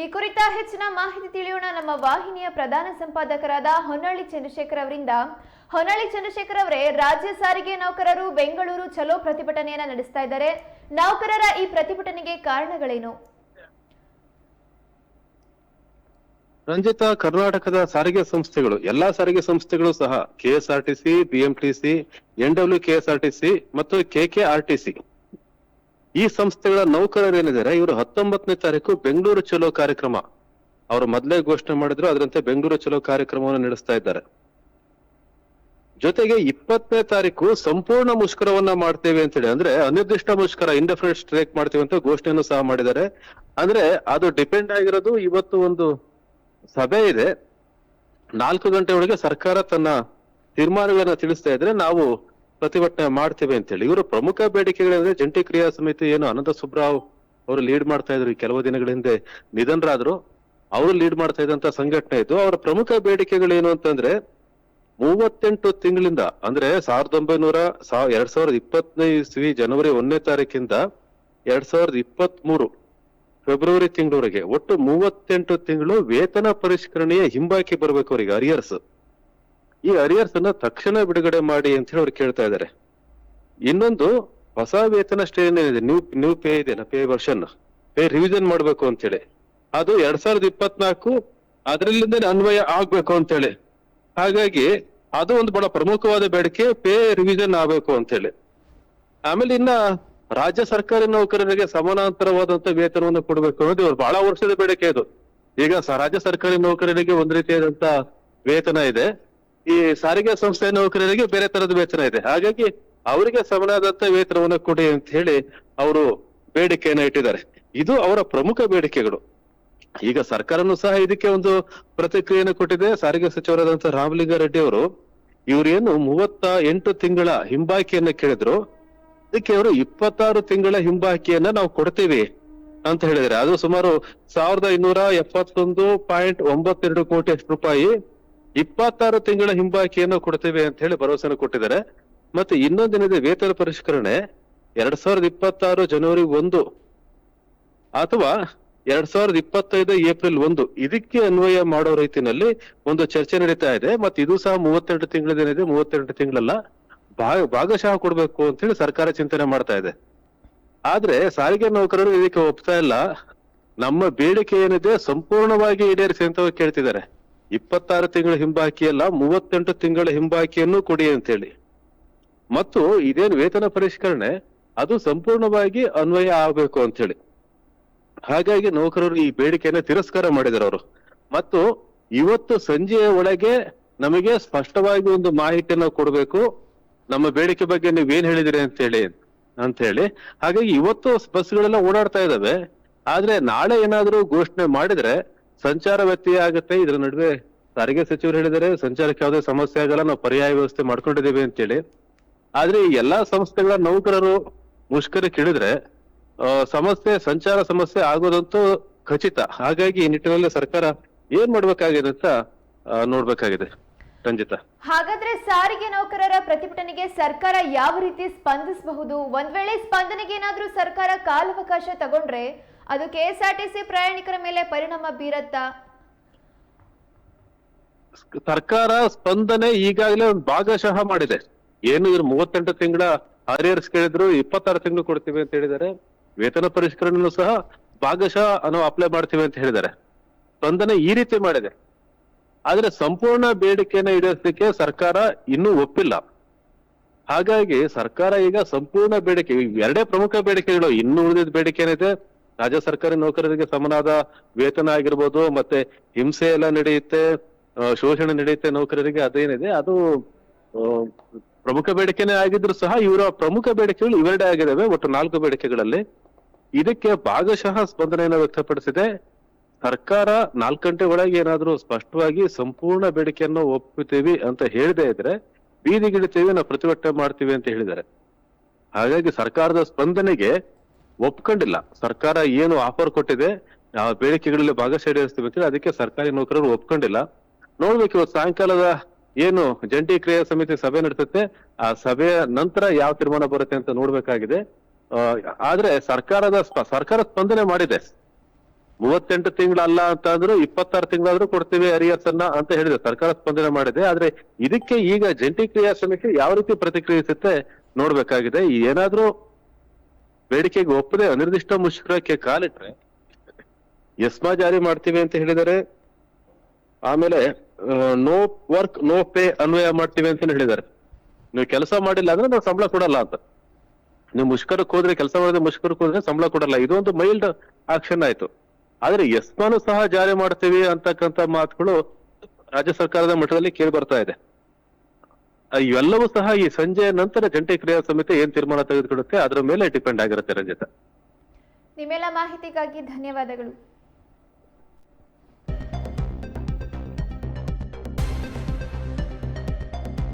ಈ ಕುರಿತ ಹೆಚ್ಚಿನ ಮಾಹಿತಿ ತಿಳಿಯೋಣ. ನಮ್ಮ ವಾಹಿನಿಯ ಪ್ರಧಾನ ಸಂಪಾದಕರಾದ ಹೊನ್ನಳ್ಳಿ ಚಂದ್ರಶೇಖರ್ ಅವರಿಂದ. ಹೊನ್ನಳ್ಳಿ ಚಂದ್ರಶೇಖರ್ ಅವರೇ, ರಾಜ್ಯ ಸಾರಿಗೆ ನೌಕರರು ಬೆಂಗಳೂರು ಚಲೋ ಪ್ರತಿಭಟನೆಯನ್ನ ನಡೆಸ್ತಾ ಇದ್ದಾರೆ. ನೌಕರರ ಈ ಪ್ರತಿಭಟನೆಗೆ ಕಾರಣಗಳೇನು? ರಂಜಿತ, ಕರ್ನಾಟಕದ ಸಾರಿಗೆ ಸಂಸ್ಥೆಗಳು, ಎಲ್ಲಾ ಸಾರಿಗೆ ಸಂಸ್ಥೆಗಳು ಸಹ ಕೆಎಸ್ಆರ್ಟಿಸಿ ಬಿಎಂಟಿಸಿ ಎನ್ ಡಬ್ಲ್ಯೂ ಕೆಎಸ್ಆರ್ಟಿಸಿ ಮತ್ತು ಕೆಕೆಆರ್ಟಿಸಿ ಈ ಸಂಸ್ಥೆಗಳ ನೌಕರರು ಏನಿದ್ದಾರೆ, ಇವರು ಹತ್ತೊಂಬತ್ತನೇ ತಾರೀಕು ಬೆಂಗಳೂರು ಚಲೋ ಕಾರ್ಯಕ್ರಮ. ಅವರು ಮೊದಲೇ ಘೋಷಣೆ ಮಾಡಿದ್ರು, ಅದರಂತೆ ಬೆಂಗಳೂರು ಚಲೋ ಕಾರ್ಯಕ್ರಮವನ್ನು ನಡೆಸ್ತಾ ಇದ್ದಾರೆ. ಜೊತೆಗೆ ಇಪ್ಪತ್ತನೇ ತಾರೀಕು ಸಂಪೂರ್ಣ ಮುಷ್ಕರವನ್ನ ಮಾಡ್ತೇವೆ ಅಂತೇಳಿ, ಅಂದ್ರೆ ಅನಿರ್ದಿಷ್ಟ ಮುಷ್ಕರ ಇಂಡೆಫಿನೆಟ್ ಸ್ಟ್ರೈಕ್ ಮಾಡ್ತೇವೆ ಅಂತ ಘೋಷಣೆಯನ್ನು ಸಹ ಮಾಡಿದ್ದಾರೆ. ಅಂದ್ರೆ ಅದು ಡಿಪೆಂಡ್ ಆಗಿರೋದು ಇವತ್ತು ಒಂದು ಸಭೆ ಇದೆ. ನಾಲ್ಕು ಗಂಟೆ ಒಳಗೆ ಸರ್ಕಾರ ತನ್ನ ತೀರ್ಮಾನಗಳನ್ನ ತಿಳಿಸ್ತಾ ಇದ್ರೆ ನಾವು ಪ್ರತಿಭಟನೆ ಮಾಡ್ತೇವೆ ಅಂತೇಳಿ. ಇವರ ಪ್ರಮುಖ ಬೇಡಿಕೆಗಳಂದ್ರೆ ಜಂಟಿ ಕ್ರಿಯಾ ಸಮಿತಿ ಏನು ಅನಂತ ಸುಬ್ರಾವ್ ಅವರು ಲೀಡ್ ಮಾಡ್ತಾ ಇದ್ರು ಕೆಲವು ದಿನಗಳ ಹಿಂದೆ. ನಿಧನರಾದ್ರು ಅವರು ಲೀಡ್ ಮಾಡ್ತಾ ಇದ್ದಂತ ಸಂಘಟನೆ ಇದು ಅವರ ಪ್ರಮುಖ ಬೇಡಿಕೆಗಳು ಏನು ಅಂತಂದ್ರೆ ಮೂವತ್ತೆಂಟು ತಿಂಗಳಿಂದ, ಅಂದ್ರೆ ಸಾವಿರದ ಒಂಬೈನೂರ ಎರಡ್ ಸಾವಿರದ ಇಪ್ಪತ್ತನೇ ಇಸ್ವಿ ಜನವರಿ ಒಂದನೇ ತಾರೀಕಿಂದ ಎರಡ್ ಸಾವಿರದ ಇಪ್ಪತ್ತ್ ಮೂರು ಫೆಬ್ರವರಿ ತಿಂಗಳವರೆಗೆ ಒಟ್ಟು ಮೂವತ್ತೆಂಟು ತಿಂಗಳು ವೇತನ ಪರಿಷ್ಕರಣೆಯ ಹಿಂಬಾಕಿ ಬರ್ಬೇಕು ಅವರಿಗೆ, ಅರಿಯರ್ಸ್. ಈ ಅರಿಯರ್ಸ್ ಅನ್ನ ತಕ್ಷಣ ಬಿಡುಗಡೆ ಮಾಡಿ ಅಂತ ಹೇಳಿ ಅವ್ರು ಕೇಳ್ತಾ ಇದ್ದಾರೆ. ಇನ್ನೊಂದು ಹೊಸ ವೇತನ ಸ್ಟೇಜ್ ಏನಿದೆ ನ್ಯೂ ನ್ಯೂ ಪೇ ಇದೆ ಪೇ ವರ್ಷನ್ ಪೇ ರಿವಿಷನ್ ಮಾಡ್ಬೇಕು ಅಂತೇಳಿ. ಅದು ಎರಡ್ ಸಾವಿರದ ಇಪ್ಪತ್ನಾಲ್ಕು, ಅದರಲ್ಲಿಂದ ಅನ್ವಯ ಆಗ್ಬೇಕು ಅಂತೇಳಿ. ಹಾಗಾಗಿ ಅದು ಒಂದು ಬಹಳ ಪ್ರಮುಖವಾದ ಬೇಡಿಕೆ, ಪೇ ರಿವಿಷನ್ ಆಗ್ಬೇಕು ಅಂತೇಳಿ. ಆಮೇಲೆ ಇನ್ನ ರಾಜ್ಯ ಸರ್ಕಾರಿ ನೌಕರರಿಗೆ ಸಮಾನಾಂತರವಾದಂತ ವೇತನವನ್ನು ಕೊಡಬೇಕು ಅನ್ನೋದು ಬಹಳ ವರ್ಷದ ಬೇಡಿಕೆ ಇದು. ಈಗ ರಾಜ್ಯ ಸರ್ಕಾರಿ ನೌಕರರಿಗೆ ಒಂದ್ ರೀತಿಯಾದಂತ ವೇತನ ಇದೆ. ಈ ಸಾರಿಗೆ ಸಂಸ್ಥೆ ನೌಕರರಿಗೆ ಬೇರೆ ತರದ ವೇತನ ಇದೆ. ಹಾಗಾಗಿ ಅವರಿಗೆ ಸಮನಾದಂತ ವೇತನವನ್ನು ಕೊಡಿ ಅಂತ ಹೇಳಿ ಅವರು ಬೇಡಿಕೆಯನ್ನು ಇಟ್ಟಿದ್ದಾರೆ. ಇದು ಅವರ ಪ್ರಮುಖ ಬೇಡಿಕೆಗಳು. ಈಗ ಸರ್ಕಾರನು ಸಹ ಇದಕ್ಕೆ ಒಂದು ಪ್ರತಿಕ್ರಿಯೆಯನ್ನು ಕೊಟ್ಟಿದೆ. ಸಾರಿಗೆ ಸಚಿವರಾದಂತ ರಾಮಲಿಂಗಾರೆಡ್ಡಿ ಅವರು ಇವರೇನು ಮೂವತ್ತ ಎಂಟು ತಿಂಗಳ ಹಿಂಬಾಕಿಯನ್ನ ಕೇಳಿದ್ರು. ಇದಕ್ಕೆ ಅವರು ಇಪ್ಪತ್ತಾರು ತಿಂಗಳ ಹಿಂಬಾಕಿಯನ್ನ ನಾವು ಕೊಡ್ತೀವಿ ಅಂತ ಹೇಳಿದ್ರೆ ಅದು ಸುಮಾರು ಸಾವಿರದ ಇನ್ನೂರ ಎಪ್ಪತ್ತೊಂದು ಪಾಯಿಂಟ್ ಒಂಬತ್ತೆರಡು ಕೋಟಿ ರೂಪಾಯಿ ಇಪ್ಪತ್ತಾರು ತಿಂಗಳ ಹಿಂಬಾಕಿಯನ್ನು ಕೊಡ್ತೇವೆ ಅಂತ ಹೇಳಿ ಭರವಸೆಯನ್ನು ಕೊಟ್ಟಿದ್ದಾರೆ. ಮತ್ತೆ ಇನ್ನೊಂದೇನಿದೆ ವೇತನ ಪರಿಷ್ಕರಣೆ ಎರಡ್ ಸಾವಿರದ ಇಪ್ಪತ್ತಾರು ಜನವರಿ ಒಂದು ಅಥವಾ ಎರಡ್ ಸಾವಿರದ ಇಪ್ಪತ್ತೈದು ಏಪ್ರಿಲ್ ಒಂದು ಇದಕ್ಕೆ ಅನ್ವಯ ಮಾಡೋ ರೀತಿನಲ್ಲಿ ಒಂದು ಚರ್ಚೆ ನಡೀತಾ ಇದೆ. ಮತ್ತೆ ಇದು ಸಹ ಮೂವತ್ತೆರಡು ತಿಂಗಳದೇನಿದೆ ಮೂವತ್ತೆರಡು ತಿಂಗಳಲ್ಲ. ಭಾಗ, ಭಾಗಶಃ ಕೊಡ್ಬೇಕು ಅಂತ ಹೇಳಿ ಸರ್ಕಾರ ಚಿಂತನೆ ಮಾಡ್ತಾ ಇದೆ. ಆದ್ರೆ ಸಾರಿಗೆ ನೌಕರರು ಇದಕ್ಕೆ ಒಪ್ತಾ ಇಲ್ಲ. ನಮ್ಮ ಬೇಡಿಕೆ ಏನಿದೆ ಸಂಪೂರ್ಣವಾಗಿ ಈಡೇರಿಸಿ ಅಂತ ಕೇಳ್ತಿದ್ದಾರೆ. ಇಪ್ಪತ್ತಾರು ತಿಂಗಳ ಹಿಂಬಾಕಿ ಅಲ್ಲ ಮೂವತ್ತೆಂಟು ತಿಂಗಳ ಹಿಂಬಾಕಿಯನ್ನು ಕೊಡಿ ಅಂತೇಳಿ. ಮತ್ತು ಇದೇನು ವೇತನ ಪರಿಷ್ಕರಣೆ, ಅದು ಸಂಪೂರ್ಣವಾಗಿ ಅನ್ವಯ ಆಗಬೇಕು ಅಂತ ಹೇಳಿ ಹಾಗಾಗಿ ನೌಕರರು ಈ ಬೇಡಿಕೆಯನ್ನ ತಿರಸ್ಕಾರ ಮಾಡಿದರು ಅವರು. ಮತ್ತು ಇವತ್ತು ಸಂಜೆಯ ಒಳಗೆ ನಮಗೆ ಸ್ಪಷ್ಟವಾಗಿ ಒಂದು ಮಾಹಿತಿಯನ್ನು ಕೊಡಬೇಕು. ನಮ್ಮ ಬೇಡಿಕೆ ಬಗ್ಗೆ ನೀವೇನ್ ಹೇಳಿದಿರಿ ಅಂತ ಹೇಳಿ ಅಂತ ಹೇಳಿ ಹಾಗಾಗಿ ಇವತ್ತು ಬಸ್ಗಳೆಲ್ಲ ಓಡಾಡ್ತಾ ಇದ್ದಾವೆ. ಆದ್ರೆ ನಾಳೆ ಏನಾದ್ರೂ ಘೋಷಣೆ ಮಾಡಿದ್ರೆ ಸಂಚಾರ ವ್ಯತ್ಯಯ ಆಗುತ್ತೆ. ಇದ್ರ ನಡುವೆ ಸಾರಿಗೆ ಸಚಿವರು ಹೇಳಿದರೆ ಸಂಚಾರಕ್ಕೆ ಯಾವುದೇ ಸಮಸ್ಯೆ ಆಗಲ್ಲ ನಾವು ಪರ್ಯಾಯ ವ್ಯವಸ್ಥೆ ಮಾಡ್ಕೊಂಡಿದ್ದೀವಿ ಅಂತೇಳಿ. ಆದ್ರೆ ಈ ಎಲ್ಲಾ ಸಂಸ್ಥೆಗಳ ನೌಕರರು ಮುಷ್ಕರಕ್ಕೆ ಇಳಿದ್ರೆ ಆ, ಸಮಸ್ಯೆ ಸಂಚಾರ ಸಮಸ್ಯೆ ಆಗೋದಂತೂ ಖಚಿತ. ಹಾಗಾಗಿ ಈ ನಿಟ್ಟಿನಲ್ಲಿ ಸರ್ಕಾರ ಏನ್ ಮಾಡ್ಬೇಕಾಗಿದೆ ಅಂತ ನೋಡ್ಬೇಕಾಗಿದೆ. ರಂಜಿತಾ. ಹಾಗಾದ್ರೆ ಸಾರಿಗೆ ನೌಕರರ ಪ್ರತಿಭಟನೆಗೆ ಸರ್ಕಾರ ಯಾವ ರೀತಿ ಸ್ಪಂದಿಸಬಹುದು? ಒಂದ್ ವೇಳೆ ಸ್ಪಂದನೆಗೆ ಏನಾದ್ರೂ ಸರ್ಕಾರ ಕಾಲಾವಕಾಶ ತಗೊಂಡ್ರೆ ಅದು ಕೆಎಸ್ಆರ್ಟಿಸಿ ಪ್ರಯಾಣಿಕರ ಮೇಲೆ ಪರಿಣಾಮ ಬೀರತ್ತಾ? ಸರ್ಕಾರ ಸ್ಪಂದನೆ ಈಗಾಗಲೇ ಒಂದು ಭಾಗಶಃ ಮಾಡಿದೆ. ಏನು ಇವ್ರು ಮೂವತ್ತೆಂಟು ತಿಂಗಳ ಹರಿಹರ್ಸ್ ಕೇಳಿದ್ರು ಇಪ್ಪತ್ತಾರು ತಿಂಗಳು ಕೊಡ್ತೀವಿ ಅಂತ ಹೇಳಿದ್ದಾರೆ. ವೇತನ ಪರಿಷ್ಕರಣೆಯನ್ನು ಸಹ ಭಾಗಶಃ ನಾವು ಅಪ್ಲೈ ಮಾಡ್ತೀವಿ ಅಂತ ಹೇಳಿದ್ದಾರೆ. ಸ್ಪಂದನೆ ಈ ರೀತಿ ಮಾಡಿದೆ. ಆದ್ರೆ ಸಂಪೂರ್ಣ ಬೇಡಿಕೆಯನ್ನ ಈಡೇರಿಸಲಿಕ್ಕೆ ಸರ್ಕಾರ ಇನ್ನೂ ಒಪ್ಪಿಲ್ಲ. ಹಾಗಾಗಿ ಸರ್ಕಾರ ಈಗ ಸಂಪೂರ್ಣ ಬೇಡಿಕೆ ಎರಡೇ ಪ್ರಮುಖ ಬೇಡಿಕೆಗಳು, ಇನ್ನು ಉಳಿದ ಬೇಡಿಕೆ ಏನಿದೆ ರಾಜ್ಯ ಸರ್ಕಾರಿ ನೌಕರರಿಗೆ ಸಮನಾದ ವೇತನ ಆಗಿರ್ಬೋದು, ಮತ್ತೆ ಹಿಂಸೆ ಎಲ್ಲ ನಡೆಯುತ್ತೆ ಶೋಷಣೆ ನಡೆಯುತ್ತೆ ನೌಕರರಿಗೆ, ಅದೇನಿದೆ, ಅದು ಪ್ರಮುಖ ಬೇಡಿಕೆನೇ ಆಗಿದ್ರು ಸಹ ಇವರ ಪ್ರಮುಖ ಬೇಡಿಕೆಗಳು ಇವೆರಡೇ ಆಗಿದ್ದಾವೆ, ಒಟ್ಟು ನಾಲ್ಕು ಬೇಡಿಕೆಗಳಲ್ಲಿ. ಇದಕ್ಕೆ ಭಾಗಶಃ ಸ್ಪಂದನೆಯನ್ನು ವ್ಯಕ್ತಪಡಿಸಿದೆ. ಸರ್ಕಾರ ನಾಲ್ಕು ಗಂಟೆ ಒಳಗೆ ಏನಾದ್ರೂ ಸ್ಪಷ್ಟವಾಗಿ ಸಂಪೂರ್ಣ ಬೇಡಿಕೆಯನ್ನು ಒಪ್ಪುತ್ತೀವಿ ಅಂತ ಹೇಳದೆ ಇದ್ರೆ ಬೀದಿಗಿಳಿತೀವಿ ನಾವು ಪ್ರತಿಭಟನೆ ಮಾಡ್ತೀವಿ ಅಂತ ಹೇಳಿದ್ದಾರೆ. ಹಾಗಾಗಿ ಸರ್ಕಾರದ ಸ್ಪಂದನೆಗೆ ಒಪ್ಕೊಂಡಿಲ್ಲ. ಸರ್ಕಾರ ಏನು ಆಫರ್ ಕೊಟ್ಟಿದೆ, ಆ ಬೇಡಿಕೆಗಳಲ್ಲಿ ಭಾಗಶಃ ಈಡೇರಿಸ್ತೀವಿ ಅಂತೇಳಿ ಅದಕ್ಕೆ ಸರ್ಕಾರಿ ನೌಕರರು ಒಪ್ಕೊಂಡಿಲ್ಲ. ನೋಡ್ಬೇಕು ಇವತ್ತು ಸಾಯಂಕಾಲದ ಏನು ಜಂಟಿ ಕ್ರಿಯಾ ಸಮಿತಿ ಸಭೆ ನಡೆಸುತ್ತೆ, ಆ ಸಭೆಯ ನಂತರ ಯಾವ ತೀರ್ಮಾನ ಬರುತ್ತೆ ಅಂತ ನೋಡ್ಬೇಕಾಗಿದೆ. ಆದ್ರೆ ಸರ್ಕಾರದ ಸರ್ಕಾರ ಸ್ಪಂದನೆ ಮಾಡಿದೆ. ಮೂವತ್ತೆಂಟು ತಿಂಗಳಲ್ಲ ಅಂತ ಅಂದ್ರು ಇಪ್ಪತ್ತಾರು ತಿಂಗಳಾದ್ರೂ ಕೊಡ್ತೀವಿ ಅರಿಯರ್ಸ್ ಅನ್ನ ಅಂತ ಹೇಳಿದೆ. ಸರ್ಕಾರ ಸ್ಪಂದನೆ ಮಾಡಿದೆ. ಆದ್ರೆ ಇದಕ್ಕೆ ಈಗ ಜಂಟಿ ಕ್ರಿಯಾ ಸಮಿತಿ ಯಾವ ರೀತಿ ಪ್ರತಿಕ್ರಿಯಿಸುತ್ತೆ ನೋಡ್ಬೇಕಾಗಿದೆ. ಏನಾದ್ರೂ ಬೇಡಿಕೆಗೆ ಒಪ್ಪದೆ ಅನಿರ್ದಿಷ್ಟ ಮುಷ್ಕರಕ್ಕೆ ಕಾಲಿಟ್ರೆ ಎಸ್ಮಾ ಜಾರಿ ಮಾಡ್ತೀವಿ ಅಂತ ಹೇಳಿದರೆ ಆಮೇಲೆ ನೋ ವರ್ಕ್, ನೋ ಪೇ ಅನ್ವಯ ಮಾಡ್ತೀವಿ ಅಂತ ಹೇಳಿದ್ದಾರೆ. ನೀವು ಕೆಲಸ ಮಾಡಿಲ್ಲ ಅಂದ್ರೆ ನಾವು ಸಂಬಳ ಕೊಡಲ್ಲ ಅಂತ. ನೀವು ಮುಷ್ಕರಕ್ಕೆ ಹೋದ್ರೆ, ಕೆಲಸ ಮಾಡಿದ್ರೆ ಮುಷ್ಕರಕ್ಕೆ ಹೋದ್ರೆ ಸಂಬಳ ಕೊಡಲ್ಲ. ಇದೊಂದು ಮೈಲ್ಡ್ ಆಕ್ಷನ್ ಆಯ್ತು. ಆದ್ರೆ ಎಸ್ಮಾನು ಸಹ ಜಾರಿ ಮಾಡ್ತೀವಿ ಅಂತಕ್ಕಂತ ಮಾತುಗಳು ರಾಜ್ಯ ಸರ್ಕಾರದ ಮಟ್ಟದಲ್ಲಿ ಕೇಳಿ ಬರ್ತಾ ಇದೆ. ಇವೆಲ್ಲವೂ ಸಹ ಈ ಸಂಜೆ ನಂತರ ಜಂಟಿ ಕ್ರಿಯಾ ಸಮಿತಿ ಏನ್ ತೀರ್ಮಾನ ತೆಗೆದುಕೊಳ್ಳುತ್ತೆ, ಅದರ ಮೇಲೆ ಡಿಪೆಂಡ್ ಆಗಿರುತ್ತೆ, ರಂಜಿತ. ನಿಮ್ಮೆಲ್ಲ ಮಾಹಿತಿಗಾಗಿ ಧನ್ಯವಾದಗಳು.